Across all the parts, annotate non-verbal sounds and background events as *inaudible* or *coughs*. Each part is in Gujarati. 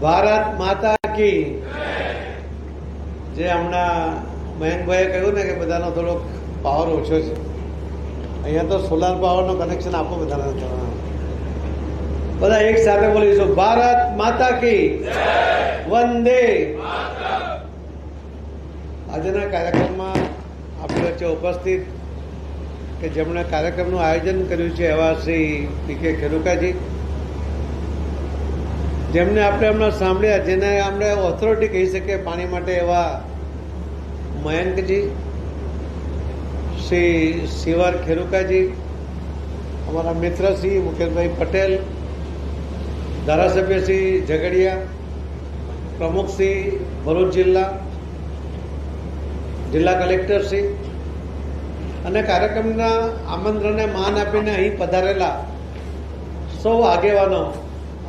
ભારત માતા કી. જે હમણાં મયંકભાઈએ કહ્યું ને કે બધાનો થોડોક પાવર ઓછો છે. અહીંયા તો સોલાર પાવરનો કનેક્શન આપો બધાને. બધા એક સાથે બોલીશું. ભારત માતા કી. વંદે. આજના કાર્યક્રમમાં આપણી વચ્ચે ઉપસ્થિત કે જેમણે કાર્યક્રમનું આયોજન કર્યું છે એવા શ્રી પી કે ખેરુકાજી જેમને આપણે હમણાં સાંભળ્યા, જેને આપણે ઓથોરિટી કહી શકીએ પાણી માટે એવા મયંકજી, શ્રી શિવાર ખેરુકાજી, અમારા મિત્ર શ્રી મુકેશભાઈ પટેલ, ધારાસભ્ય શ્રી ઝઘડિયા, પ્રમુખ શ્રી ભરૂચ જિલ્લા જિલ્લા કલેક્ટર શ્રી અને કાર્યક્રમના આમંત્રણને માન આપીને અહીં પધારેલા સૌ આગેવાનો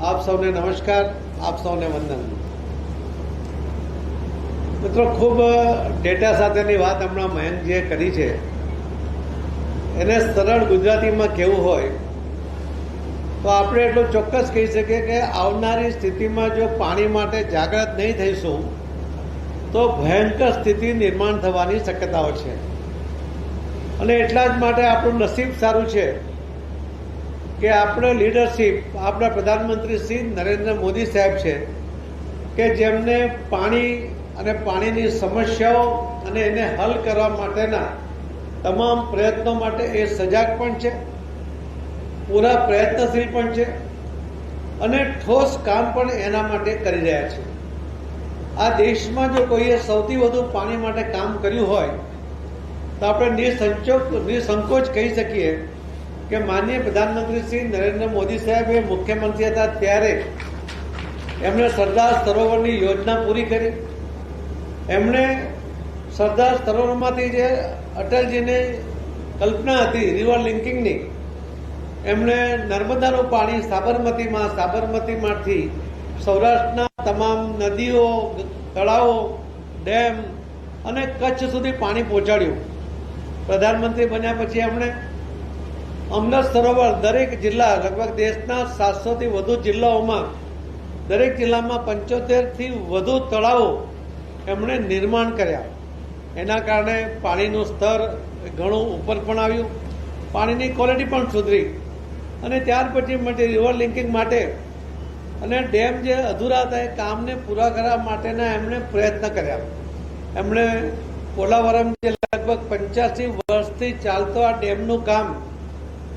આપ સૌને નમસ્કાર, આપ સૌને વંદન. મિત્રો, ખૂબ ડેટા સાથેની વાત હમણાં મયંકજીએ કરી છે. એને સરળ ગુજરાતીમાં કેવું હોય, તો આપણે એટલું ચોક્કસ કહી શકીએ કે આવનારી સ્થિતિમાં જો પાણી માટે જાગૃત નહીં થઈશું, તો ભયંકર સ્થિતિ નિર્માણ થવાની શક્યતાઓ છે. અને એટલા જ માટે આપણું નસીબ સારું છે. કે આપણે લીડરશીપ આપણા પ્રધાનમંત્રી શ્રી નરેન્દ્ર મોદી સાહેબ છે, કે જેમને પાણી અને પાણીની સમસ્યાઓ અને એને હલ કરવા માટેના તમામ પ્રયત્નો માટે એ સજાગ પણ છે, પૂરા પ્રયત્નશીલ પણ છે અને ઠોસ કામ પણ એના માટે કરી રહ્યા છે. આ દેશમાં જો કોઈએ સૌથી વધુ પાણી માટે કામ કર્યું હોય, તો આપણે નિસંચોક, નિસંકોચ કહી શકીએ કે માનનીય પ્રધાનમંત્રી શ્રી નરેન્દ્ર મોદી સાહેબ એ મુખ્યમંત્રી હતા ત્યારે એમણે સરદાર સરોવરની યોજના પૂરી કરી. એમણે સરદાર સરોવરમાંથી જે અટલજીને કલ્પના હતી રિવર લિંકિંગની એમણે નર્મદાનું પાણી સાબરમતીમાં, સાબરમતીમાંથી સૌરાષ્ટ્રના તમામ નદીઓ, તળાવો, ડેમ અને કચ્છ સુધી પાણી પહોંચાડ્યું. પ્રધાનમંત્રી બન્યા પછી એમણે અમૃત સરોવર દરેક જિલ્લા, લગભગ દેશના સાતસોથી વધુ જિલ્લાઓમાં, દરેક જિલ્લામાં પંચોતેરથી વધુ તળાવો એમણે નિર્માણ કર્યા. એના કારણે પાણીનું સ્તર ઘણું ઉપર પણ આવ્યું, પાણીની ક્વોલિટી પણ સુધરી. અને ત્યાર પછી માટે રિવર લિંકિંગ માટે અને ડેમ જે અધૂરા હતા, એ કામને પૂરા કરવા માટેના એમણે પ્રયત્ન કર્યા. એમણે કોલાવરમ જે લગભગ પંચ્યાસી વર્ષથી ચાલતો આ ડેમનું કામ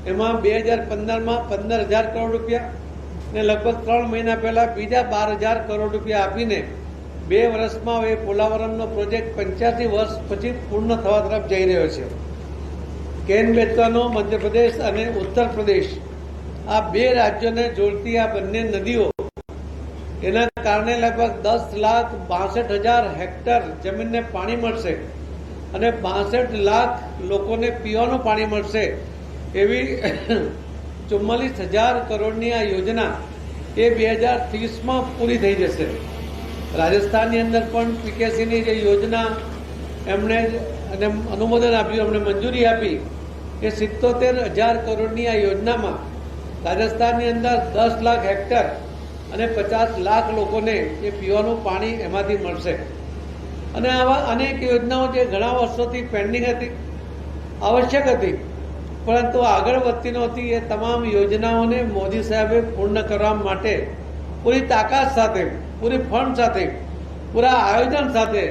એમાં બે હજાર પંદરમાં પંદર હજાર કરોડ રૂપિયા ને લગભગ ત્રણ મહિના પહેલા બીજા બાર હજાર કરોડ રૂપિયા આપીને બે વર્ષમાં એ પોલાવરમનો પ્રોજેક્ટ પંચ્યાસી વર્ષ પછી પૂર્ણ થવા તરફ જઈ રહ્યો છે. કેન બેતવાનો મધ્યપ્રદેશ અને ઉત્તર પ્રદેશ આ બે રાજ્યોને જોડતી આ બંને નદીઓ, એના કારણે લગભગ દસ લાખ બાસઠ હજાર હેક્ટર જમીનને પાણી મળશે અને બાસઠ લાખ લોકોને પીવાનું પાણી મળશે. એવી ચુમ્માલીસ હજાર કરોડની આ યોજના એ બે હજાર ત્રીસમાં પૂરી થઈ જશે. રાજસ્થાનની અંદર પણ પીકેસીની જે યોજના એમણે અને અનુમોદન આપ્યું, એમણે મંજૂરી આપી, એ સિત્તોતેર હજાર કરોડની આ યોજનામાં રાજસ્થાનની અંદર દસ લાખ હેક્ટર અને પચાસ લાખ લોકોને એ પીવાનું પાણી એમાંથી મળશે. અને આવા અનેક યોજનાઓ જે ઘણા વર્ષોથી પેન્ડિંગ હતી, આવશ્યક હતી. પરંતુ આગળ વધતી નહોતી, એ તમામ યોજનાઓને મોદી સાહેબે પૂર્ણ કરવા માટે પૂરી તાકાત સાથે, પૂરી ફંડ સાથે, પૂરા આયોજન સાથે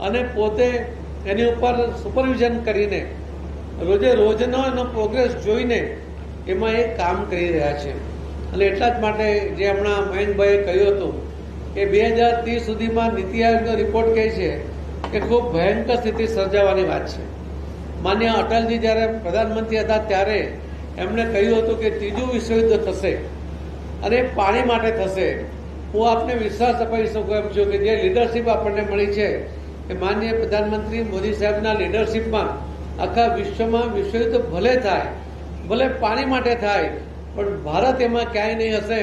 અને પોતે એની ઉપર સુપરવિઝન કરીને રોજે રોજનો એનો પ્રોગ્રેસ જોઈને એમાં એ કામ કરી રહ્યા છે. અને એટલા જ માટે જે હમણાં મયંકભાઈએ કહ્યું હતું કે બે હજાર ત્રીસ સુધીમાં નીતિ આયોગનો રિપોર્ટ કહે છે કે ખૂબ ભયંકર સ્થિતિ સર્જાવાની વાત છે. માન્ય અટલજી જ્યારે પ્રધાનમંત્રી હતા ત્યારે એમણે કહ્યું હતું કે ત્રીજું વિશ્વયુદ્ધ થશે અને પાણી માટે થશે. હું આપને વિશ્વાસ અપાવી શકું એમ છું કે જે લીડરશીપ આપણને મળી છે એ માન્ય પ્રધાનમંત્રી મોદી સાહેબના લીડરશીપમાં આખા વિશ્વમાં વિશ્વયુદ્ધ ભલે થાય, ભલે પાણી માટે થાય, પણ ભારત એમાં ક્યાંય નહીં હશે.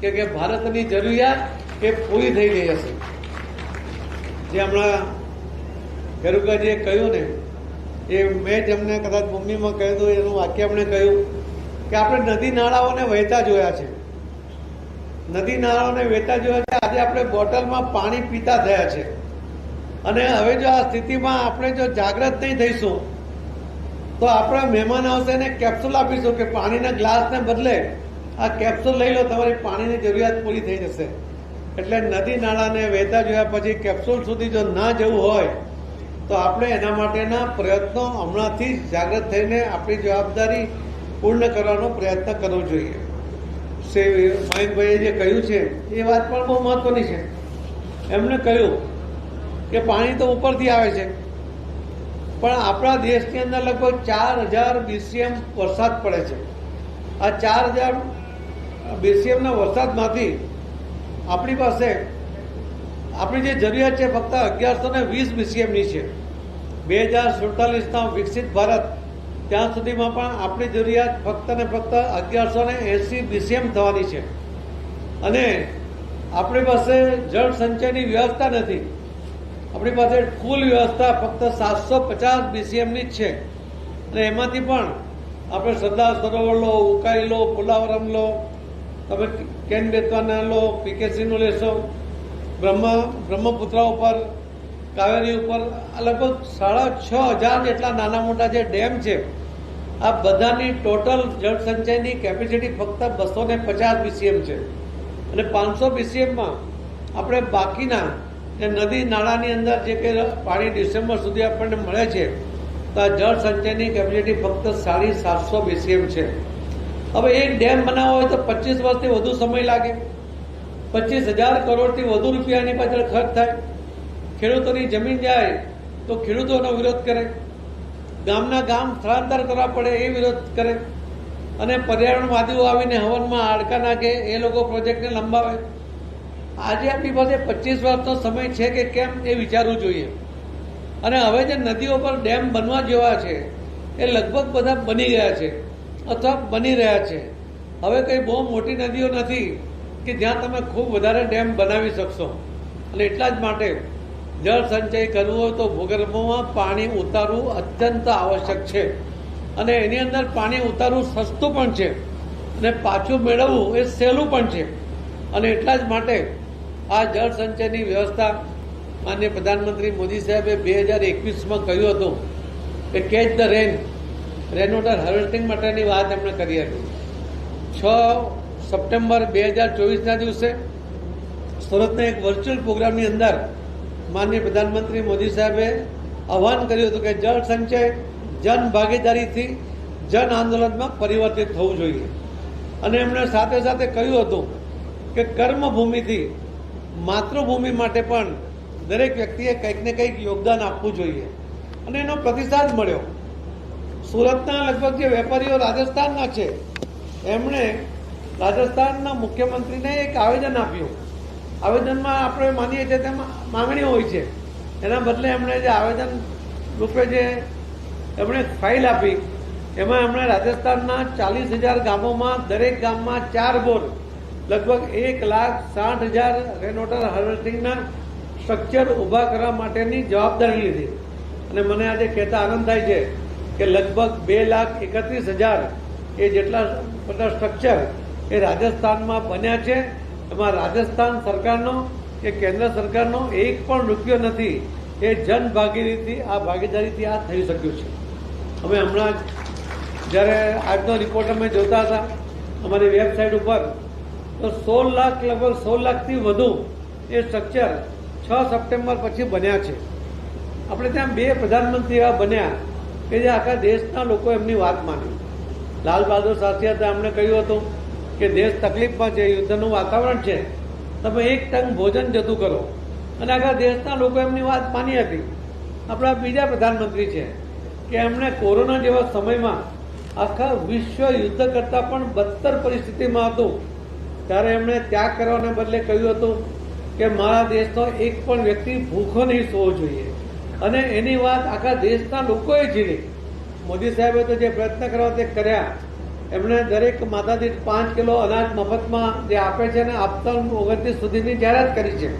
કે કે ભારતની જરૂરિયાત એ પૂરી થઈ ગઈ હશે. જે હમણાં ખેરુકાજીએ કહ્યું ને એ મેં જેમને કદાચ મમ્મીમાં કહ્યું હતું એનું વાક્ય એમણે કહ્યું કે આપણે નદી નાળાઓને વહેતા જોયા છે. નદી નાળાઓને વહેતા જોયા છે. આજે આપણે બોટલમાં પાણી પીતા થયા છે. અને હવે જો આ સ્થિતિમાં આપણે જો જાગૃત નહીં થઈશું, તો આપણા મહેમાન આવશે એને કેપ્સ્યુલ આપીશું કે પાણીના ગ્લાસને બદલે આ કેપ્સ્યુલ લઈ લો, તમારી પાણીની જરૂરિયાત પૂરી થઈ જશે. એટલે નદી નાળાને વહેતા જોયા પછી કેપ્સ્યુલ સુધી જો ના જવું હોય તો આપણે એના માટેના પ્રયત્નો હમણાંથી જ જાગૃત થઈને આપણી જવાબદારી પૂર્ણ કરવાનો પ્રયત્ન કરવો જોઈએ. શ્રી મહેશભાઈએ જે કહ્યું છે, એ વાત પણ બહુ મહત્વની છે. એમણે કહ્યું કે પાણી તો ઉપરથી આવે છે, પણ આપણા દેશની અંદર લગભગ ચાર હજાર બીસીએમ વરસાદ પડે છે. આ ચાર હજાર બીસીએમના વરસાદમાંથી આપણી પાસે, આપણી જે જરૂરિયાત છે ફક્ત અગિયારસો ને વીસ બીસીએમની છે. બે હજાર સુડતાલીસના વિકસિત ભારત, ત્યાં સુધીમાં પણ આપણી જરૂરિયાત ફક્ત ને ફક્ત અગિયારસો ને એંસી બીસીએમ થવાની છે. અને આપણી પાસે જળ સંચયની વ્યવસ્થા નથી. આપણી પાસે કુલ વ્યવસ્થા ફક્ત સાતસો પચાસ બીસીએમની જ છે. અને એમાંથી પણ આપણે સરદાર સરોવર લો, ઉકાઈ લો, પુલાવરમ લો, તમે કેન બેતવાના લો પીકેસીનું લેશો, બ્રહ્મા, બ્રહ્મપુત્રા ઉપર કાવેરી ઉપર લગભગ સાડા છ હજાર જેટલા નાના મોટા જે ડેમ છે, આ બધાની ટોટલ જળ સંચયની કેપેસિટી ફક્ત બસો ને પચાસ બીસીએમ છે. અને પાંચસો બીસીએમમાં આપણે બાકીના જે નદી નાળાની અંદર જે કે પાણી ડિસેમ્બર સુધી આપણને મળે છે, તો આ જળ સંચયની કેપેસિટી ફક્ત સાડી સાતસો બીસીએમ છે. હવે એક ડેમ બનાવવો હોય તો પચીસ વર્ષથી વધુ સમય લાગે. પચીસ હજાર કરોડથી વધુ રૂપિયાની પાછળ ખર્ચ થાય. ખેડૂતોની જમીન જાય તો ખેડૂતોનો વિરોધ કરે. ગામના ગામ સ્થળાંતર કરવા પડે એ વિરોધ કરે. અને પર્યાવરણવાદીઓ આવીને હવનમાં હાડકા નાખે એ લોકો પ્રોજેક્ટને લંબાવે. આજે આપણી પાસે પચીસ વર્ષનો સમય છે કે કેમ એ વિચારવું જોઈએ. અને હવે જે નદીઓ પર ડેમ બનવા જેવા છે, એ લગભગ બધા બની ગયા છે, અથવા બની રહ્યા છે. હવે કંઈ બહુ મોટી નદીઓ નથી કે જ્યાં તમે ખૂબ વધારે ડેમ બનાવી શકશો. અને એટલા જ માટે જળ સંચય કરવું હોય તો ભૂગર્ભમાં પાણી ઉતારવું અત્યંત આવશ્યક છે. અને એની અંદર પાણી ઉતારવું સસ્તું પણ છે. અને પાછું મેળવવું એ સહેલું પણ છે. અને એટલા જ માટે આ જળ સંચયની વ્યવસ્થા માન્ય પ્રધાનમંત્રી મોદી સાહેબે બે હજાર એકવીસમાં કહ્યું હતું કે catch the rain rain water harvesting માટેની વાત એમણે કરી હતી. છ સપ્ટેમ્બર બે હજાર ચોવીસના દિવસે સુરતના એક વર્ચ્યુઅલ પ્રોગ્રામની અંદર માનનીય પ્રધાનમંત્રી મોદી સાહેબે આહવાન કર્યું હતું કે જળ સંચય, જન ભાગીદારીથી જન આંદોલનમાં પરિવર્તિત થવું જોઈએ. અને એમણે સાથે સાથે કહ્યું હતું કે કર્મભૂમિથી માતૃભૂમિ માટે પણ દરેક વ્યક્તિએ કંઈક ને કંઈક યોગદાન આપવું જોઈએ. અને એનો પ્રતિસાદ મળ્યો. સુરતના લગભગ જે વેપારીઓ રાજસ્થાનના છે, એમણે રાજસ્થાનના મુખ્યમંત્રીને એક આવેદન આપ્યું. આવેદનમાં આપણે માનીએ છીએ તેમાં માંગણીઓ હોય છે. એના બદલે એમણે જે આવેદન રૂપે જે એમણે ફાઇલ આપી, એમાં એમણે રાજસ્થાનના ચાલીસ હજાર ગામોમાં દરેક ગામમાં ચાર બોર, લગભગ એક લાખ સાઠ હજાર રેન વોટર હાર્વેસ્ટિંગના સ્ટ્રક્ચર ઊભા કરવા માટેની જવાબદારી લીધી. અને મને આજે કહેતા આનંદ થાય છે કે લગભગ બે લાખ એકત્રીસ હજાર એ જેટલા બધા સ્ટ્રક્ચર એ રાજસ્થાનમાં બન્યા છે એમાં રાજસ્થાન સરકારનો કે કેન્દ્ર સરકારનો એક પણ રૂપિયો નથી. એ જન ભાગીદારીથી આ ભાગીદારીથી આ થઈ શક્યું છે. અમે હમણાં જ્યારે આજનો રિપોર્ટ અમે જોતા હતા, અમારી વેબસાઇટ ઉપર, તો સોળ લાખ, લગભગ સોળ લાખથી વધુ એ સ્ટ્રક્ચર છ સપ્ટેમ્બર પછી બન્યા છે. આપણે ત્યાં બે પ્રધાનમંત્રી એવા બન્યા કે જે આખા દેશના લોકો એમની વાત માની. લાલ બહાદુર શાસ્ત્રી હતા, એમણે કહ્યું હતું કે દેશ તકલીફમાં છે, યુદ્ધનું વાતાવરણ છે, તમે એક ટંગ ભોજન જતું કરો. અને આખા દેશના લોકો એમની વાત માની હતી. આપણા બીજા પ્રધાનમંત્રી છે કે એમણે કોરોના જેવા સમયમાં આખા વિશ્વ યુદ્ધ કરતાં પણ બદતર પરિસ્થિતિમાં હતું. ત્યારે એમણે ત્યાગ કરવાને બદલે કહ્યું હતું કે મારા દેશનો એક પણ વ્યક્તિ ભૂખો નહીં સોવો જોઈએ. અને એની વાત આખા દેશના લોકોએ ઝીલી મોદી સાહેબે તો જે પ્રયત્ન કરવા તે કર્યા એમણે દરેક માતા દીઠ પાંચ કિલો અનાજ મફતમાં જે આપે છે ને આપતા ઓગણત્રીસ સુધીની જાહેરાત કરી છે.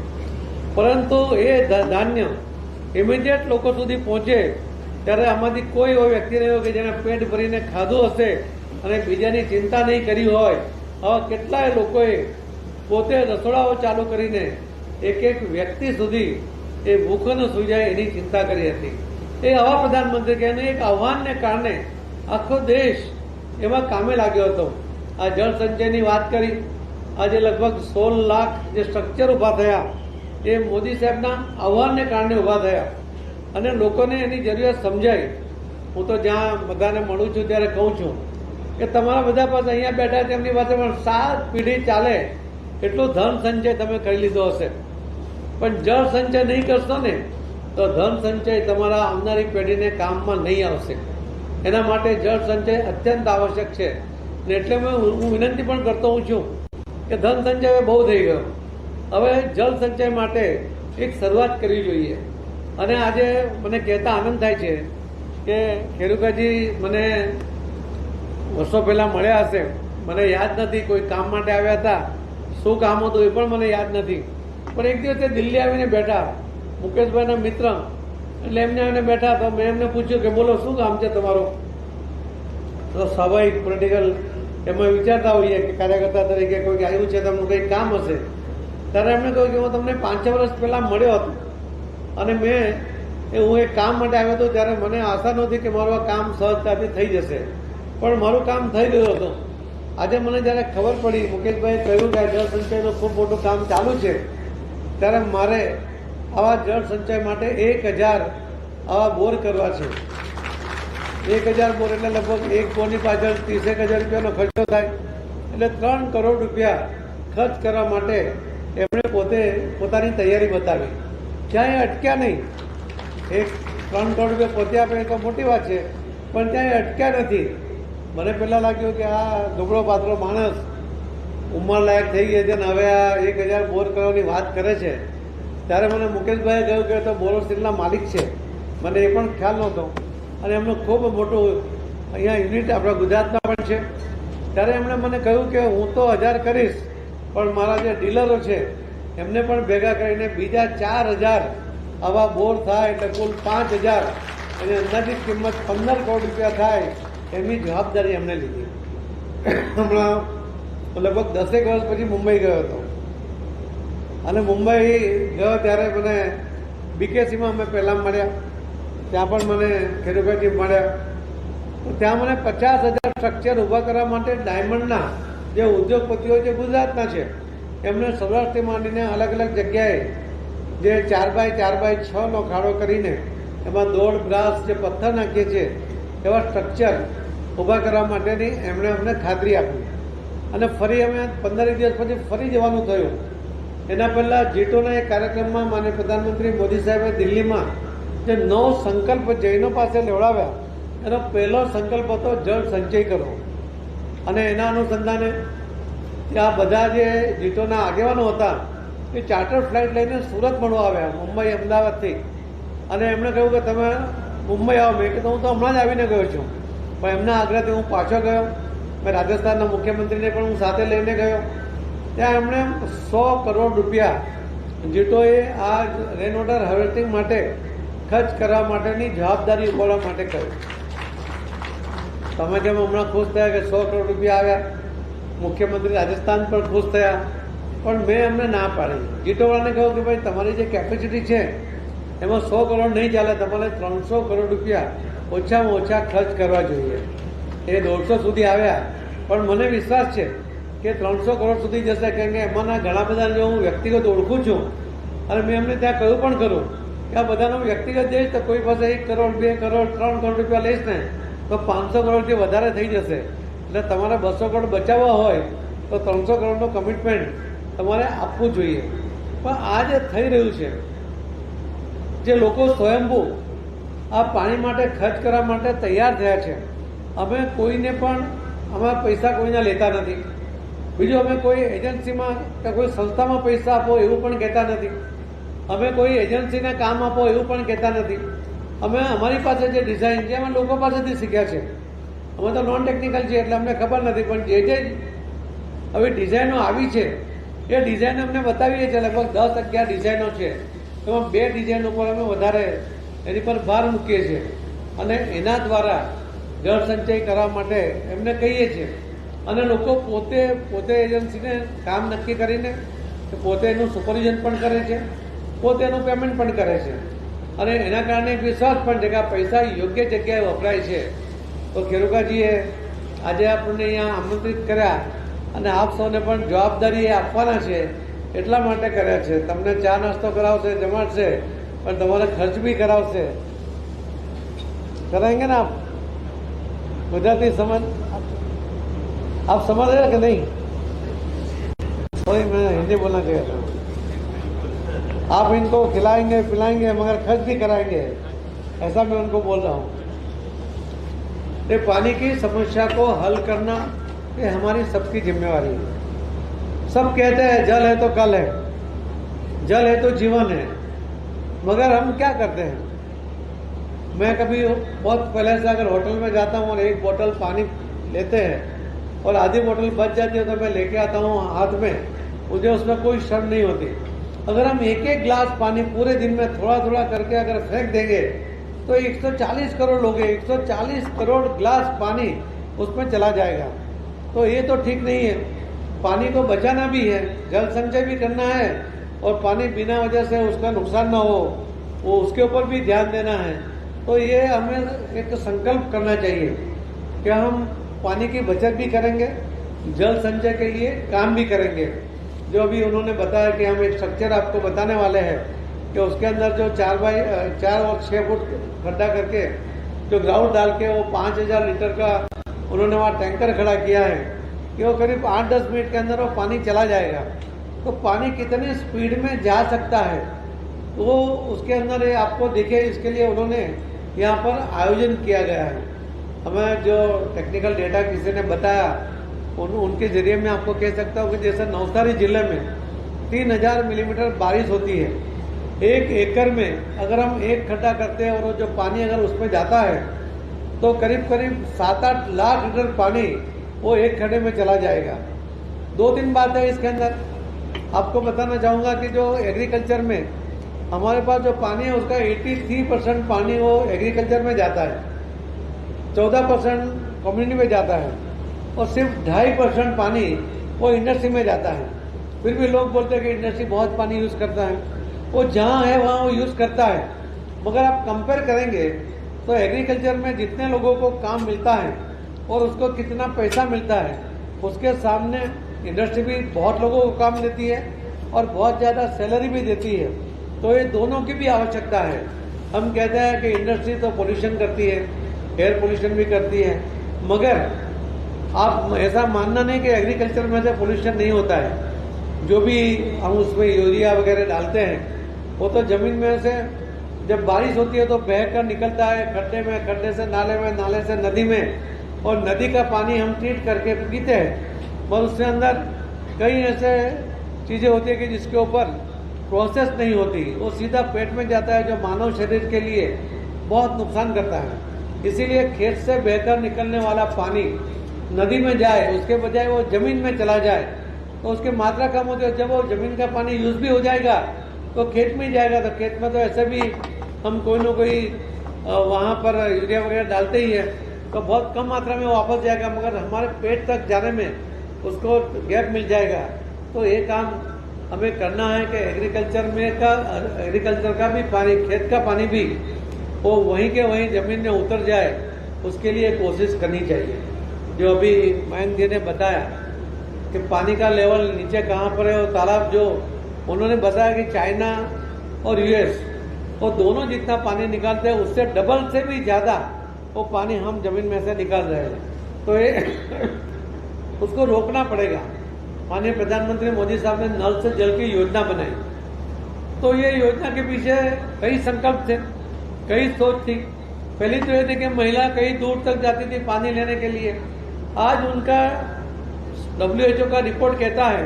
પરંતુ એ ધાન્ય ઇમિડિયેટ લોકો સુધી પહોંચે ત્યારે આમાંથી કોઈ એવો વ્યક્તિ રહ્યો કે જેને પેટ ભરીને ખાધું હશે અને બીજાની ચિંતા નહીં કરી હોય, આવા કેટલાય લોકોએ પોતે રસોડાઓ ચાલુ કરીને એક એક વ્યક્તિ સુધી એ ભૂખો ન સૂઈ જાય એની ચિંતા કરી હતી. એ આવા પ્રધાનમંત્રી કે એને એક આહવાનને કારણે આખો દેશ એમાં કામે લાગ્યો હતો. આ જળ સંચયની વાત કરી. આજે લગભગ સોળ લાખ જે સ્ટ્રક્ચર ઊભા થયા, એ મોદી સાહેબના આહવાનને કારણે ઊભા થયા. અને લોકોને એની જરૂરિયાત સમજાય હું તો જ્યાં બધાને મળું છું ત્યારે કહું છું કે તમારા બધા પાસે અહીંયા બેઠા તેમની પાસે પણ સાત પેઢી ચાલે. એટલું ધન સંચય તમે કરી લીધો હશે. પણ જળ સંચય નહીં કરશો ને, તો ધન સંચય તમારા આવનારી પેઢીને કામમાં નહીં આવશે. એના માટે જળ સંચય અત્યંત આવશ્યક છે. ને એટલે હું વિનંતી પણ કરતો હું છું કે ધન સંચય બહુ થઈ ગયો. હવે જળ સંચય માટે એક શરૂઆત કરવી જોઈએ. અને આજે મને કહેતા આનંદ થાય છે કે ખેડૂકાજી મને વર્ષો પહેલાં મળ્યા હશે. મને યાદ નથી કોઈ કામ માટે આવ્યા હતા. શું કામ હતું એ પણ મને યાદ નથી. પણ એક દિવસે દિલ્હી આવીને બેઠા મુકેશભાઈના મિત્ર એટલે એમને એમને બેઠા તો મેં એમને પૂછ્યું કે બોલો, શું કામ છે તમારું? તો સ્વાભાવિક પોલિટિકલ એમાં વિચારતા હોઈએ કે કાર્યકર્તા તરીકે કોઈ આવ્યું છે તમને કંઈક કામ હશે. ત્યારે એમણે કહ્યું કે હું તમને પાંચ છ વર્ષ પહેલાં મળ્યો હતો. અને મેં, એ હું એક કામ માટે આવ્યો હતો, ત્યારે મને આશા નહોતી કે મારું આ કામ સહજતાથી થઈ જશે. પણ મારું કામ થઈ ગયું હતું. આજે મને જ્યારે ખબર પડી, મુકેશભાઈએ કહ્યું કે જળ સંચયનું ખૂબ મોટું કામ ચાલુ છે, ત્યારે મારે આવા જળ સંચય માટે એક હજાર આવા બોર કરવા છે. એક હજાર બોર એટલે લગભગ એક બોરની પાછળ ત્રીસેક હજાર રૂપિયાનો ખર્ચો થાય. એટલે ત્રણ કરોડ રૂપિયા ખર્ચ કરવા માટે એમણે પોતે પોતાની તૈયારી બતાવી. ક્યાંય અટક્યા નહીં. એક ત્રણ કરોડ રૂપિયા પોતે આપે તો મોટી વાત છે. પણ ક્યાંય અટક્યા નથી. મને પહેલાં લાગ્યું કે આ દુબળો પાત્રો માણસ ઉંમર લાયક થઈ ગઈ છે ને હવે આ એક હજાર બોર કરવાની વાત કરે છે. ત્યારે મને મુકેશભાઈએ કહ્યું કે તો તો બોરોસ્ટીલના માલિક છે. મને એ પણ ખ્યાલ નહોતો. અને એમનું ખૂબ મોટું અહીંયા યુનિટ આપણા ગુજરાતના પણ છે. ત્યારે એમણે મને કહ્યું કે હું તો હજાર કરીશ, પણ મારા જે ડીલરો છે, એમને પણ ભેગા કરીને બીજા ચાર હજાર આવા બોર થાય એટલે કુલ પાંચ હજાર એની અંદાજિત કિંમત પંદર કરોડ રૂપિયા થાય એમની જવાબદારી એમણે લીધી. હમણાં લગભગ દસેક વર્ષ પછી મુંબઈ ગયો હતો. અને મુંબઈ ગયો ત્યારે મને બીકેસીમાં અમે પહેલાં મળ્યા. ત્યાં પણ મને ખેડૂતભાઈ મળ્યા. તો ત્યાં મને પચાસ હજાર સ્ટ્રક્ચર ઊભા કરવા માટે ડાયમંડના જે ઉદ્યોગપતિઓ જે ગુજરાતના છે, એમને સૌરાષ્ટ્રથી માંડીને અલગ અલગ જગ્યાએ જે ચાર બાય ચાર બાય છનો ખાડો કરીને એમાં દોઢ બ્રાસ જે પથ્થર નાખીએ છીએ, એવા સ્ટ્રક્ચર ઊભા કરવા માટેની એમણે અમને ખાતરી આપી. અને ફરી અમે પંદર દિવસ પછી ફરી જવાનું થયું. એના પહેલાં જીટોના એક કાર્યક્રમમાં માન્ય પ્રધાનમંત્રી મોદી સાહેબે દિલ્હીમાં જે નવ સંકલ્પ જૈનો પાસે લેવડાવ્યા, એનો પહેલો સંકલ્પ હતો જળ સંચય કરવો. અને એના અનુસંધાને ત્યાં બધા જે જીટોના આગેવાનો હતા, એ ચાર્ટર ફ્લાઇટ લઈને સુરત મળવા આવ્યા, મુંબઈ, અમદાવાદથી. અને એમણે કહ્યું કે તમે મુંબઈ આવો. મેં કીધું, હું તો હમણાં જ આવીને ગયો છું. પણ એમના આગ્રહથી હું પાછો ગયો. મેં રાજસ્થાનના મુખ્યમંત્રીને પણ હું સાથે લઈને ગયો. ત્યાં એમણે સો કરોડ રૂપિયા જીટોએ આ રેન વોટર હાર્વેસ્ટિંગ માટે ખર્ચ કરવા માટેની જવાબદારી ઉપાડવા માટે કહ્યું. તમે જેમ હમણાં ખુશ થયા કે સો કરોડ રૂપિયા આવ્યા, મુખ્યમંત્રી રાજસ્થાન પણ ખુશ થયા, પણ મેં એમને ના પાડી. જીટોવાળાને કહ્યું કે ભાઈ, તમારી જે કેપેસિટી છે, એમાં સો કરોડ નહીં ચાલે, તમારે ત્રણસો કરોડ રૂપિયા ઓછામાં ઓછા ખર્ચ કરવા જોઈએ. એ દોઢસો સુધી આવ્યા. પણ મને વિશ્વાસ છે કે ત્રણસો કરોડ સુધી જશે કેમ કે એમાંના ઘણા બધા જો હું વ્યક્તિગત ઓળખું છું, અને મેં એમને ત્યાં કહ્યું પણ ખરું કે આ બધાનો વ્યક્તિગત જઈશ તો કોઈ પાસે એક કરોડ, બે કરોડ, ત્રણ કરોડ રૂપિયા લઈશ ને, તો પાંચસો કરોડથી વધારે થઈ જશે. એટલે તમારે બસો કરોડ બચાવવા હોય, તો ત્રણસો કરોડનું કમિટમેન્ટ તમારે આપવું જોઈએ. પણ આ જે થઈ રહ્યું છે, જે લોકો સ્વયંભૂ આ પાણી માટે ખર્ચ કરવા માટે તૈયાર થયા છે, અમે કોઈને પણ, અમે પૈસા કોઈના લેતા નથી. બીજું અમે કોઈ એજન્સીમાં કે કોઈ સંસ્થામાં પૈસા આપો એવું પણ કહેતા નથી. અમે કોઈ એજન્સીને કામ આપો એવું પણ કહેતા નથી. અમે અમારી પાસે જે ડિઝાઇન છે, અમે લોકો પાસેથી શીખ્યા છે. અમે તો નોન ટેકનિકલ છીએ એટલે અમને ખબર નથી, પણ જે જે હવે ડિઝાઇનો આવી છે, એ ડિઝાઇન અમને બતાવીએ છીએ. લગભગ દસ અગિયાર ડિઝાઇનો છે. એમાં બે ડિઝાઇન ઉપર અમે વધારે એની પર ભાર મૂકીએ છીએ. અને એના દ્વારા જળ સંચય કરવા માટે એમને કહીએ છીએ. અને લોકો પોતે પોતે એજન્સીને કામ નક્કી કરીને પોતે એનું સુપરવિઝન પણ કરે છે, પોતે એનું પેમેન્ટ પણ કરે છે. અને એના કારણે એક વિશ્વાસ પણ છે કે આ પૈસા યોગ્ય જગ્યાએ વપરાય છે. તો ખેરુકાજીએ આજે આપણને અહીંયા આમંત્રિત કર્યા અને આપ સૌને પણ જવાબદારી એ આપવાના છે, એટલા માટે કર્યા છે. તમને ચા નાસ્તો કરાવશે, જમાડશે, પણ તમારે ખર્ચ બી કરાવશે. કરાયેંગે ને આપ? ગુજરાતી સમજ आप समझ रहे हैं कि नहीं? मैं हिंदी बोलना चाहिए था आप इनको खिलाएँगे, पिलाएँगे, मगर खर्च भी कराएँगे। ऐसा मैं उनको बोल रहा हूँ। ये पानी की समस्या को हल करना, ये हमारी सबकी जिम्मेवारी है। सब कहते हैं, जल है तो कल है, जल है तो जीवन है। मगर हम क्या करते हैं? मैं कभी बहुत पहले से अगर होटल में जाता हूँ और एक बोतल पानी लेते हैं और आधी बोतल बच जाती है तो मैं लेके आता हूँ हाथ में, मुझे उसमें कोई शर्म नहीं होती। अगर हम एक एक गिलास पानी पूरे दिन में थोड़ा थोड़ा करके अगर फेंक देंगे तो 140 करोड़ लोग हैं 140 करोड़ गिलास पानी उसमें चला जाएगा। तो ये तो ठीक नहीं है। पानी को बचाना भी है, जल संचय भी करना है, और पानी बिना वजह से उसका नुकसान ना हो, वो उसके ऊपर भी ध्यान देना है। तो ये हमें एक संकल्प करना चाहिए कि हम पानी की बचत भी करेंगे, जल संचय के लिए काम भी करेंगे। जो अभी उन्होंने बताया कि हम एक स्ट्रक्चर आपको बताने वाले हैं कि उसके अंदर जो चार बाई चार और छः फुट गड्ढा करके जो ग्राउंड डाल के वो पाँच हज़ार लीटर का उन्होंने वहाँ टैंकर खड़ा किया है कि वो करीब आठ दस मिनट के अंदर वो पानी चला जाएगा। तो पानी कितने स्पीड में जा सकता है? तो वो उसके अंदर आपको दिखे, इसके लिए उन्होंने यहाँ पर आयोजन किया गया है। हमें जो टेक्निकल डेटा किसी ने बताया, उन, उनके ज़रिए मैं आपको कह सकता हूँ कि जैसे नवसारी ज़िले में तीन हज़ार मिलीमीटर बारिश होती है। एक एकड़ में अगर हम एक खड्डा करते हैं और जो पानी अगर उसमें जाता है तो करीब करीब सात आठ लाख लीटर पानी वो एक खड्डे में चला जाएगा। दो तीन बात है इसके अंदर। आपको बताना चाहूँगा कि जो एग्रीकल्चर में हमारे पास जो पानी है, उसका 83 परसेंट पानी वो एग्रीकल्चर में जाता है। 14 परसेंट कम्युनिटी में जाता है और सिर्फ़ ढाई परसेंट पानी वो इंडस्ट्री में जाता है। फिर भी लोग बोलते हैं कि इंडस्ट्री बहुत पानी यूज़ करता है। वो जहाँ है, वहाँ वो यूज़ करता है। मगर आप कंपेयर करेंगे तो एग्रीकल्चर में जितने लोगों को काम मिलता है और उसको कितना पैसा मिलता है, उसके सामने इंडस्ट्री भी बहुत लोगों को काम देती है और बहुत ज़्यादा सैलरी भी देती है। तो ये दोनों की भी आवश्यकता है। हम कहते हैं कि इंडस्ट्री तो पोल्यूशन करती है। एयर पोल्यूशन भी करती है। मगर आप ऐसा मानना नहीं कि एग्रीकल्चर में से पोल्यूशन नहीं होता है, जो भी हम उसमें यूरिया वगैरह डालते हैं, वो तो ज़मीन में से जब बारिश होती है तो बह कर निकलता है, खड्डे में, खड्डे से नाले में, नाले से नदी में, और नदी का पानी हम ट्रीट करके पीते हैं। पर उसके अंदर कई ऐसे चीज़ें होती है कि जिसके ऊपर प्रोसेस नहीं होती। वो सीधा पेट में जाता है जो मानव शरीर के लिए बहुत नुकसान करता है। इसीलिए खेत से बहकर निकलने वाला पानी नदी में जाए, उसके बजाय वो ज़मीन में चला जाए तो उसकी मात्रा कम होती है। जब वो ज़मीन का पानी यूज़ भी हो जाएगा तो खेत में ही जाएगा। तो खेत में तो ऐसे भी हम कोई ना कोई वहाँ पर यूरिया वगैरह डालते ही है तो बहुत कम मात्रा में वापस जाएगा। मगर हमारे पेट तक जाने में उसको गैप मिल जाएगा। तो ये काम हमें करना है कि एग्रीकल्चर में का एग्रीकल्चर का भी पानी, खेत का पानी भी वो वहीं के वहीं ज़मीन में उतर जाए, उसके लिए कोशिश करनी चाहिए। जो अभी मयंक जी ने बताया कि पानी का लेवल नीचे कहाँ पर है और तालाब जो, उन्होंने बताया कि चाइना और यूएस, वो दोनों जितना पानी निकालते हैं, उससे डबल से भी ज़्यादा वो पानी हम ज़मीन में से निकाल रहे हैं। तो ये *coughs* उसको रोकना पड़ेगा। माननीय प्रधानमंत्री मोदी साहब ने नल से जल की योजना बनाई। तो ये योजना के पीछे कई संकल्प थे। कई सोच थी। पहली तो ये थी कि महिला कई दूर तक जाती थी पानी लेने के लिए। आज उनका डब्ल्यू एच ओ का रिपोर्ट कहता है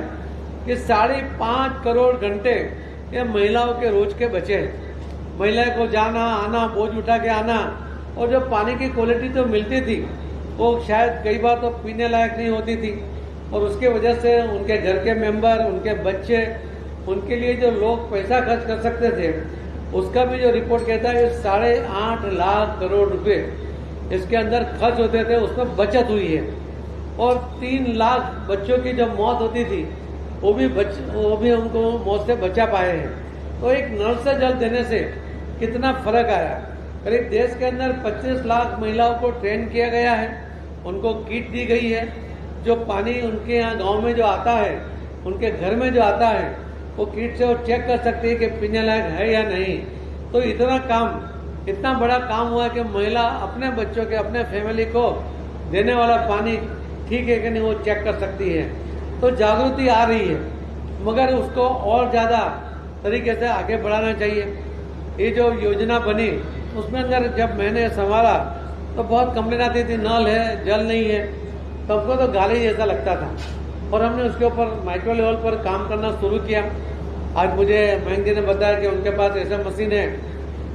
कि साढ़े पाँच करोड़ घंटे ये महिलाओं के रोज के बचे हैं। महिला को जाना, आना, बोझ उठा के आना और जो पानी की क्वालिटी तो मिलती थी, वो शायद कई बार तो पीने लायक नहीं होती थी। और उसके वजह से उनके घर के मेंबर उनके बच्चे, उनके लिए जो लोग पैसा खर्च कर सकते थे उसका भी जो रिपोर्ट कहता है, साढ़े आठ लाख करोड़ रुपए इसके अंदर खर्च होते थे, उसमें बचत हुई है। और तीन लाख बच्चों की जब मौत होती थी, वो भी बच, वो भी उनको मौत से बचा पाए हैं। तो एक नल से जल देने से कितना फ़र्क आया। करीब देश के अंदर 25 लाख महिलाओं को ट्रेन किया गया है, उनको किट दी गई है। जो पानी उनके यहाँ गाँव में जो आता है, उनके घर में जो आता है वो किट से वो चेक कर सकती है कि पीने लायक है या नहीं। तो इतना काम, इतना बड़ा काम हुआ कि महिला अपने बच्चों के, अपने फैमिली को देने वाला पानी ठीक है कि नहीं वो चेक कर सकती है। तो जागृति आ रही है, मगर उसको और ज़्यादा तरीके से आगे बढ़ाना चाहिए। ये जो योजना बनी, उसमें अगर जब मैंने संभाला तो बहुत कंप्लेन आती थी नल है, जल नहीं है तो हमको तो गाली जैसा लगता था। और हमने उसके ऊपर माइक्रो लेवल पर काम करना शुरू किया। आज मुझे मयंक जी ने बताया कि उनके पास ऐसा मशीन है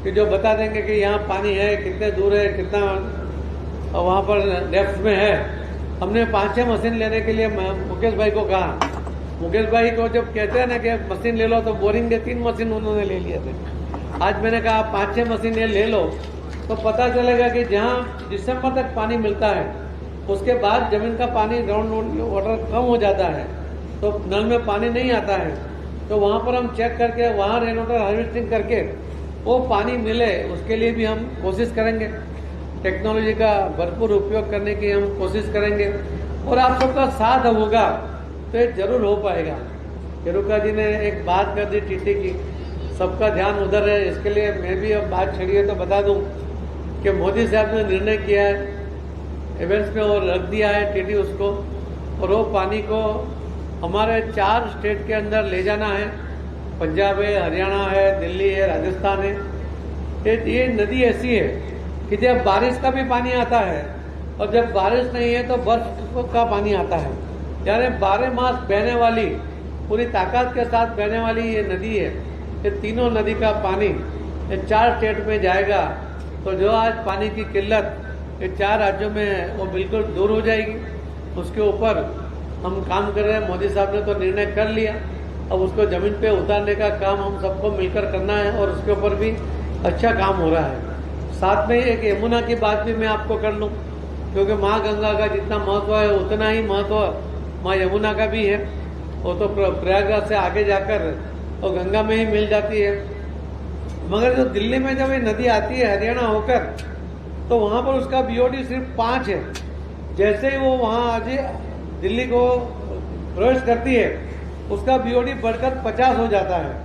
कि जो बता देंगे कि यहाँ पानी है, कितने दूर है, कितना वहाँ पर डेप्थ में है। हमने पाँच छः मशीन लेने के लिए मुकेश भाई को कहा। मुकेश भाई को जब कहते हैं ना कि मशीन ले लो तो बोरिंग के तीन मशीन उन्होंने ले लिए थे। आज मैंने कहा पाँच छः मशीन ये ले लो। तो पता चलेगा कि जहाँ दिसंबर तक पानी मिलता है उसके बाद ज़मीन का पानी ग्राउंड वाटर कम हो जाता है तो नल में पानी नहीं आता है। तो वहाँ पर हम चेक करके, वहाँ रेन वाटर हार्वेस्टिंग करके वो पानी मिले, उसके लिए भी हम कोशिश करेंगे। टेक्नोलॉजी का भरपूर उपयोग करने की हम कोशिश करेंगे। और आप सबका साथ होगा तो ये ज़रूर हो पाएगा। केरुका जी ने एक बात कर दी टीटी की, सबका ध्यान उधर है, इसके लिए मैं भी अब बात छड़ी है तो बता दूँ कि मोदी साहब ने निर्णय किया है एवेंट्स में और रख दिया है टीटी उसको। और वो पानी को हमारे चार स्टेट के अंदर ले जाना है। पंजाब है, हरियाणा है, दिल्ली है, राजस्थान है। ये ये नदी ऐसी है कि जब बारिश का भी पानी आता है और जब बारिश नहीं है तो बर्फ़ का पानी आता है। यानी बारह मास बहने वाली, पूरी ताकत के साथ बहने वाली ये नदी है। ये तीनों नदी का पानी, ये चार स्टेट में जाएगा। तो जो आज पानी की किल्लत ये चार राज्यों में वो बिल्कुल दूर हो जाएगी। उसके ऊपर हम काम कर रहे हैं। मोदी साहब ने तो निर्णय कर लिया। अब उसको ज़मीन पे उतारने का काम हम सबको मिलकर करना है और उसके ऊपर भी अच्छा काम हो रहा है। साथ में एक यमुना की बात भी मैं आपको कर लूँ, क्योंकि माँ गंगा का जितना महत्व है, उतना ही महत्व माँ यमुना का भी है। वो तो प्रयागराज से आगे जाकर वो गंगा में ही मिल जाती है। मगर जो दिल्ली में जब ये नदी आती है, हरियाणा होकर तो वहाँ पर उसका बीओडी सिर्फ़ पाँच है। जैसे ही वो वहाँ आज दिल्ली को प्रवेश करती है, उसका बीओडी बढ़कर पचास हो जाता है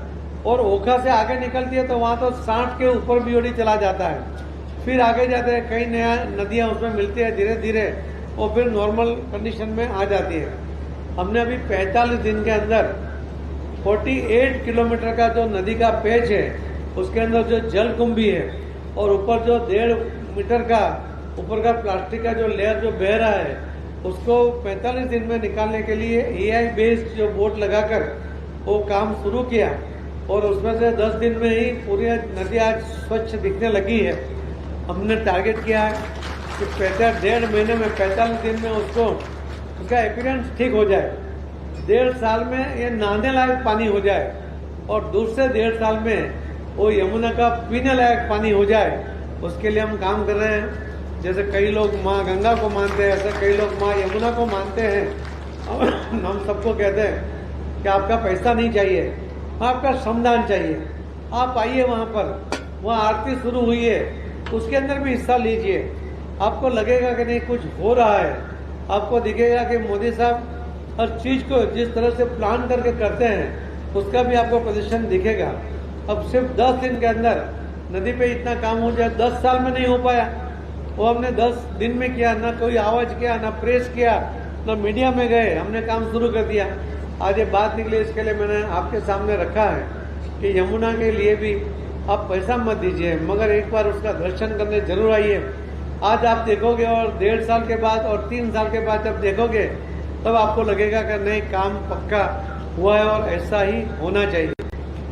और ओखा से आगे निकलती है तो वहाँ तो साठ के ऊपर बीओडी चला जाता है। फिर आगे जाते हैं, कई नया नदियाँ उसमें मिलती है धीरे धीरे वो फिर नॉर्मल कंडीशन में आ जाती है। हमने अभी 45 दिन के अंदर 48 किलोमीटर का जो नदी का पेच है, उसके अंदर जो जल कुंभी है और ऊपर जो डेढ़ मीटर का, ऊपर का प्लास्टिक का जो लेयर जो बह रहा है, उसको 45 दिन में निकालने के लिए एआई बेस्ड जो बोट लगाकर वो काम शुरू किया और उसमें से 10 दिन में ही पूरी नदी आज स्वच्छ दिखने लगी है। हमने टारगेट किया है कि पैंतालीस डेढ़ महीने में पैंतालीस दिन में उसको, उसका अपीरेंस ठीक हो जाए। डेढ़ साल में ये नहाने लायक पानी हो जाए और दूसरे डेढ़ साल में वो यमुना का पीने लायक पानी हो जाए। उसके लिए हम काम कर रहे हैं। जैसे कई लोग माँ गंगा को मानते हैं, ऐसे कई लोग माँ यमुना को मानते हैं। और हम सबको कहते हैं कि आपका पैसा नहीं चाहिए, आपका श्रमदान चाहिए। आप आइए वहाँ पर, वहाँ आरती शुरू हुई है। उसके अंदर भी हिस्सा लीजिए। आपको लगेगा कि नहीं, कुछ हो रहा है। आपको दिखेगा कि मोदी साहब हर चीज़ को जिस तरह से प्लान करके करते हैं, उसका भी आपको प्रदर्शन दिखेगा। अब सिर्फ़ दस दिन के अंदर नदी पे इतना काम हो जाए, दस साल में नहीं हो पाया। वो हमने दस दिन में किया, ना कोई आवाज़ किया, ना प्रेस किया, ना मीडिया में गए, हमने काम शुरू कर दिया। आज ये बात निकली, इसके लिए मैंने आपके सामने रखा है कि यमुना के लिए भी आप पैसा मत दीजिए, मगर एक बार उसका दर्शन करने ज़रूर आइए। आज आप देखोगे और डेढ़ साल के बाद और तीन साल के बाद जब देखोगे, तब आपको लगेगा कि नहीं, काम पक्का हुआ है और ऐसा ही होना चाहिए।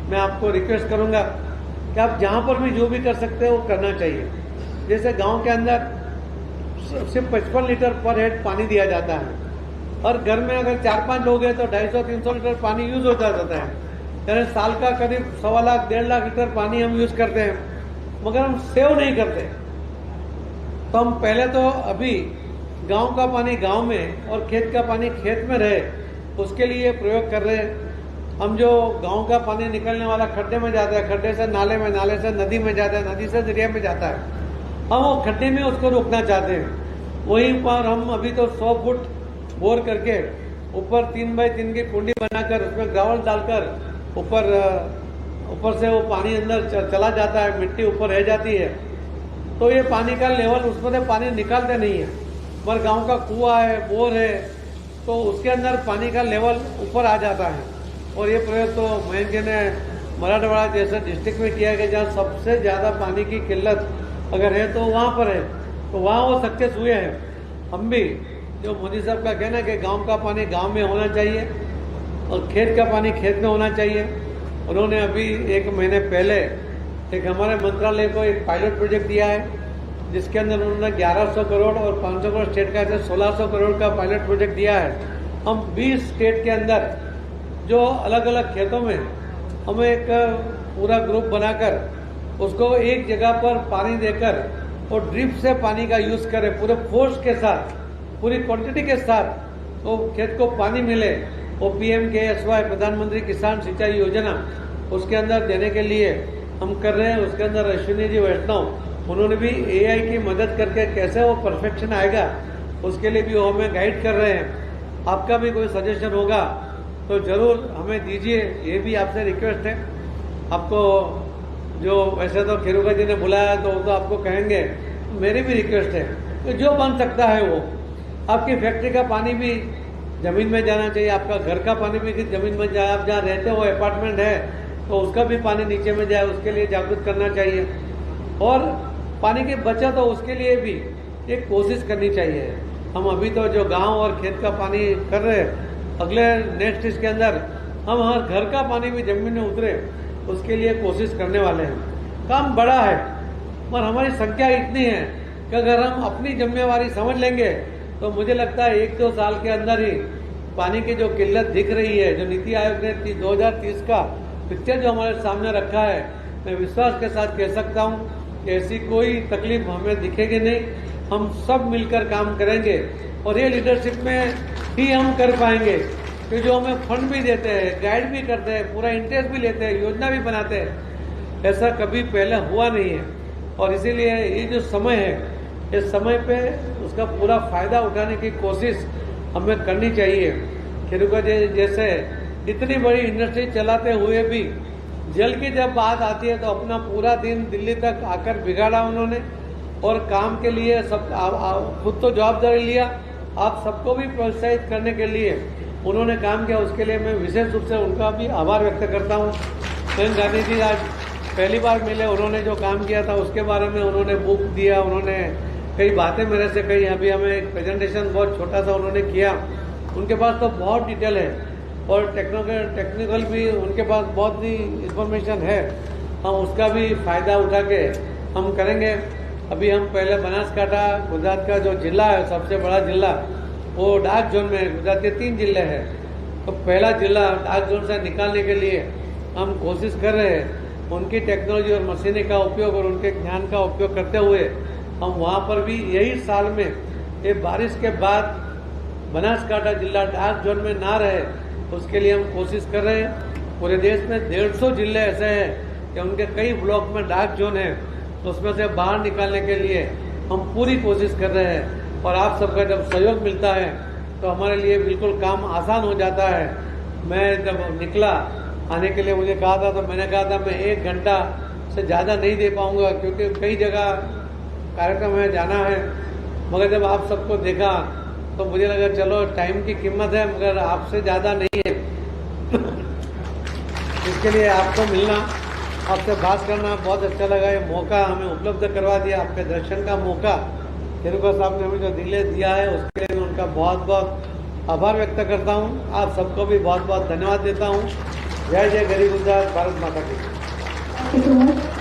मैं आपको रिक्वेस्ट करूँगा कि आप जहाँ पर भी जो भी कर सकते हो, वो करना चाहिए। जैसे गाँव के अंदर सिर्फ़ पचपन लीटर पर हेड पानी दिया जाता है। और घर में अगर चार पाँच लोग हैं तो ढाई सौ, तीन सौ लीटर पानी यूज़ होता जाता है। यानी साल का करीब सवा लाख, डेढ़ लाख लीटर पानी हम यूज़ करते हैं। मगर हम सेव नहीं करते। तो हम पहले तो अभी गाँव का पानी गाँव में और खेत का पानी खेत में रहे, उसके लिए प्रयोग कर रहे हैं। हम जो गाँव का पानी निकलने वाला खड्डे में जाता है, खड्डे से नाले में, नाले से नदी में जाता है, नदी से दरिया में जाता है। हम वो खड्डे में उसको रोकना चाहते हैं। वहीं पर हम अभी तो सौ फुट बोर करके ऊपर तीन बाई तीन की कुंडी बनाकर उसमें ग्रावल डालकर ऊपर ऊपर से वो पानी अंदर चला जाता है, मिट्टी ऊपर रह जाती है। तो ये पानी का लेवल उसमें से पानी निकालते नहीं है। पर गाँव का कुआ है, बोर है तो उसके अंदर पानी का लेवल ऊपर आ जाता है। और ये प्रयोग तो मयंक जी ने मराठवाड़ा जैसे डिस्ट्रिक्ट में किया कि जहाँ सबसे ज़्यादा पानी की किल्लत अगर है तो वहाँ पर है तो वहाँ वो सक्सेस हुए हैं। हम भी, जो मोदी साहब का कहना है कि गाँव का पानी गाँव में होना चाहिए और खेत का पानी खेत में होना चाहिए। उन्होंने अभी एक महीने पहले एक हमारे मंत्रालय को एक पायलट प्रोजेक्ट दिया है, जिसके अंदर उन्होंने 1100 करोड़ और 500 करोड़ स्टेट का ऐसे 1600 करोड़ का पायलट प्रोजेक्ट दिया है। हम 20 स्टेट के अंदर जो अलग अलग खेतों में हम एक पूरा ग्रुप बनाकर उसको एक जगह पर पानी देकर और ड्रिप से पानी का यूज़ करें, पूरे फोर्स के साथ, पूरी क्वांटिटी के साथ तो खेत को पानी मिले। वो P M K S Y प्रधानमंत्री किसान सिंचाई योजना, उसके अंदर देने के लिए हम कर रहे हैं। उसके अंदर अश्विनी जी, वैष्णव, उन्होंने भी एआई की मदद करके कैसे वो परफेक्शन आएगा, उसके लिए भी वो हमें गाइड कर रहे हैं। आपका भी कोई सजेशन होगा तो ज़रूर हमें दीजिए, ये भी आपसे रिक्वेस्ट है। आपको जो वैसे तो खिरुका जी ने बुलाया तो वो तो आपको कहेंगे, मेरी भी रिक्वेस्ट है। कि जो बन सकता है वो। आपकी फैक्ट्री का पानी भी ज़मीन में जाना चाहिए, आपका घर का पानी भी ज़मीन में जाए आप जहाँ रहते हो अपार्टमेंट है तो उसका भी पानी नीचे में जाए, उसके लिए जागरूक करना चाहिए। और पानी की बचत हो उसके लिए भी एक कोशिश करनी चाहिए। हम अभी तो जो गाँव और खेत का पानी कर रहे हैं अगले नेक्स्ट इसके अंदर हम हर घर का पानी भी ज़मीन में उतरे, उसके लिए कोशिश करने वाले हैं। काम बड़ा है, पर हमारी संख्या इतनी है कि अगर हम अपनी जिम्मेवारी समझ लेंगे तो मुझे लगता है एक दो साल के अंदर ही पानी की जो किल्लत दिख रही है, जो नीति आयोग ने 2030 का पिक्चर जो हमारे सामने रखा है, मैं विश्वास के साथ कह सकता हूँ कि ऐसी कोई तकलीफ़ हमें दिखेगी नहीं। हम सब मिलकर काम करेंगे और ये लीडरशिप में ही हम कर पाएँगे। कि जो हमें फंड भी देते हैं गाइड भी करते हैं, पूरा इंटरेस्ट भी लेते हैं, योजना भी बनाते हैं, ऐसा कभी पहले हुआ नहीं है। और इसीलिए ये जो समय है इस समय पे उसका पूरा फ़ायदा उठाने की कोशिश हमें करनी चाहिए। खिरुका जैसे इतनी बड़ी इंडस्ट्री चलाते हुए भी जल की जब बात आती है तो अपना पूरा दिन दिल्ली तक आकर बिगाड़ा उन्होंने। और काम के लिए सब खुद तो जवाबदारी लिया, आप सबको भी प्रोत्साहित करने के लिए उन्होंने काम किया। उसके लिए मैं विशेष रूप से उनका भी आभार व्यक्त करता हूँ। प्रियंक गांधी जी, आज पहली बार मिले, उन्होंने जो काम किया था, उसके बारे में उन्होंने बुक दिया, उन्होंने कई बातें मेरे से कही। अभी हमें एक प्रेजेंटेशन बहुत छोटा सा उन्होंने किया। उनके पास तो बहुत डिटेल है और टेक्निकल टेक्निकल भी उनके पास बहुत ही इंफॉर्मेशन है। हम उसका भी फ़ायदा उठा के हम करेंगे। अभी हम पहले बनासकांठा, गुजरात का जो जिला है, सबसे बड़ा जिला, वो डार्क जोन में है। गुजरात के तीन ज़िले हैं। तो पहला जिला डार्क जोन से निकालने के लिए हम कोशिश कर रहे हैं, उनकी टेक्नोलॉजी और मशीनी का उपयोग और उनके ज्ञान का उपयोग करते हुए हम वहाँ पर भी यही साल में ये बारिश के बाद बनासकांठा जिला डार्क जोन में ना रहे, उसके लिए हम कोशिश कर रहे हैं। पूरे देश में डेढ़ सौ ज़िले ऐसे हैं कि उनके कई ब्लॉक में डार्क जोन है। उसमें से बाहर निकालने के लिए हम पूरी कोशिश कर रहे हैं और आप सबका जब सहयोग मिलता है तो हमारे लिए बिल्कुल काम आसान हो जाता है। मैं जब निकला, आने के लिए मुझे कहा था तो मैंने कहा था, मैं एक घंटा से ज़्यादा नहीं दे पाऊँगा, क्योंकि कई जगह कार्यक्रम है, जाना है। मगर जब आप सबको देखा तो मुझे लगा, चलो, टाइम की कीमत है, मगर आपसे ज़्यादा नहीं है। इसके लिए आपको मिलना आपसे बात करना बहुत अच्छा लगा ये मौका हमें उपलब्ध करवा दिया आपके दर्शन का मौका तिरुका साहब ने हमें जो दिले दिया है उसके लिए मैं उनका बहुत बहुत आभार व्यक्त करता हूँ आप सबको भी बहुत बहुत धन्यवाद देता हूँ जय जय गरीब गुजरात भारत माता की